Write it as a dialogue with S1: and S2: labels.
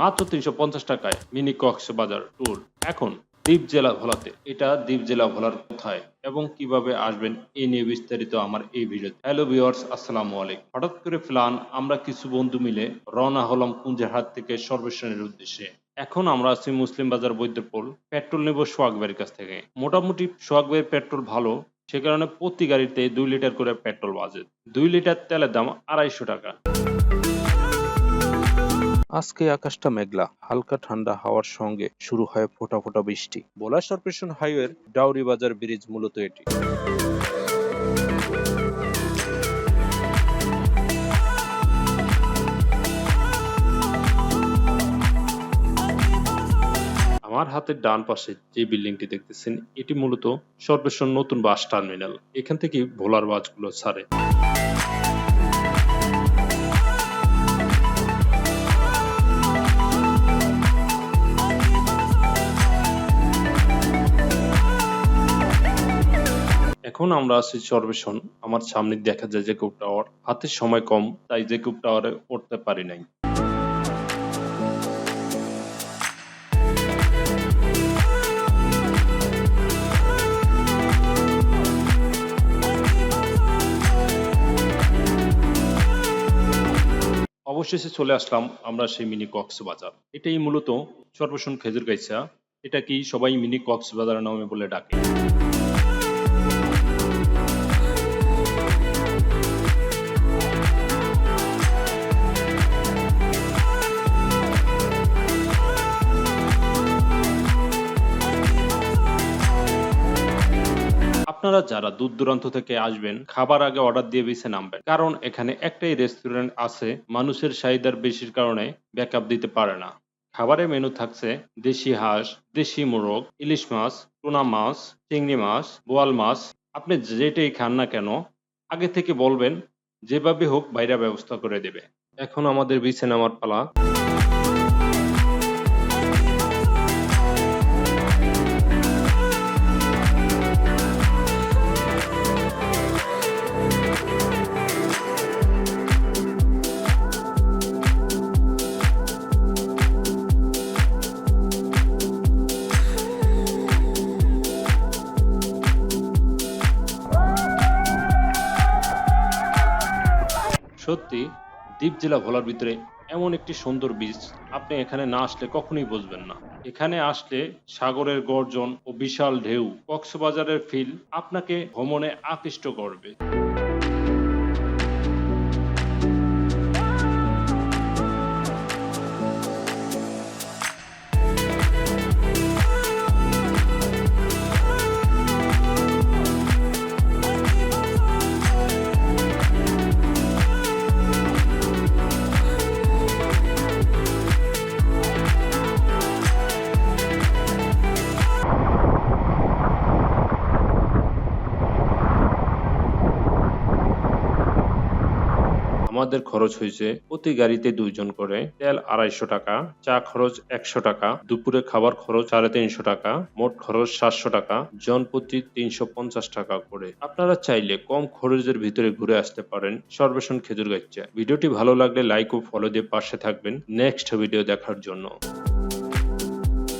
S1: মাত্র তিনশো পঞ্চাশ টাকায় মিনি কক্সবাজার ট্যুর এখন দ্বীপ জেলা ভোলাতে। এটা দ্বীপ জেলা ভোলার কোথায় এবং কীভাবে আসবেন এই নিয়ে বিস্তারিত আমার এই ভিডিওতে। হ্যালো ভিউয়ার্স, আসসালামু আলাইকুম। হঠাৎ করে প্ল্যান, আমরা কিছু বন্ধু মিলে রওনা হলাম কুঞ্জেরহাট থেকে সর্বেশনের উদ্দেশ্যে। এখন আমরা আছি মুসলিম বাজার বৈদ্যপুর পেট্রোল নেব সোহাগবের কাছ থেকে। মোটামুটি সোহাগবের পেট্রোল ভালো, সে কারণে প্রতি গাড়িতে দুই লিটার করে পেট্রোল বাজে। দুই লিটার তেলের দাম আড়াইশো টাকা। আজকে আকাশটা মেঘলা, হালকা ঠান্ডা হাওয়ার সঙ্গে শুরু হয় ফোটা ফোটা বৃষ্টি। ভোলা সরপেশন হাইওয়ের ডাউরি বাজার ব্রিজ মূলত এটি। আমার হাতের ডান পাশে যে বিল্ডিংটি দেখতেছেন, এটি মূলত সর্বেশ্বর নতুন বাস টার্মিনাল। এখান থেকে ভোলার বাসগুলো ছাড়ে। এখন আমরা আছি সর্বেশন। আমার সামনে দেখা যায় জেকুব টাওয়ার। হাতের সময় কম, তাই জেকুব টাওয়ারে উঠতে পারি নাই। অবশেষে চলে আসলাম আমরা সেই মিনি কক্সবাজার এটাই মূলত সর্বশন খেজুর গাইছা। এটা কি সবাই মিনি কক্সবাজার নামে বলে ডাকে? আপনারা যারা দূর দূরান্ত থেকে আসবেন, খাবার আগে অর্ডার দিয়ে বেছে নামবেন। কারণ এখানে একটাই রেস্টুরেন্ট আছে, মানুষের চাহিদার বেশির কারণে ব্যাকআপ দিতে পারে না। খাবারের মেনু থাকছে দেশি হাঁস, দেশি মোরগ, ইলিশ মাছ, টুনা মাছ, চিংড়ি মাছ, বোয়াল মাছ। আপনি যেটাই খান না কেন, আগে থেকে বলবেন, যেভাবে হোক বাইরে ব্যবস্থা করে দেবে। এখন আমাদের বিছে নামার পালা। সত্যি, দ্বীপ জেলা ভোলার ভিতরে এমন একটি সুন্দর বীজ আপনি এখানে না আসলে কখনোই বুঝবেন না। এখানে আসলে সাগরের গর্জন ও বিশাল ঢেউ, কক্সবাজারের ফিল আপনাকে ভ্রমণে আকৃষ্ট করবে। আমাদের খরচ হয়েছে, প্রতি গাড়িতে দুইজন করে তেল আড়াইশো টাকা, চা খরচ একশো টাকা, দুপুরে খাবার খরচ সাড়ে তিনশো টাকা, মোট খরচ সাতশো টাকা জন প্রতি তিনশো পঞ্চাশ টাকা করে। আপনারা চাইলে কম খরচের ভিতরে ঘুরে আসতে পারেন সর্বেশন খেজুর গাচ্চা ভিডিওটি ভালো লাগলে লাইক ও ফলো দিয়ে পাশে থাকবেন। নেক্সট ভিডিও দেখার জন্য।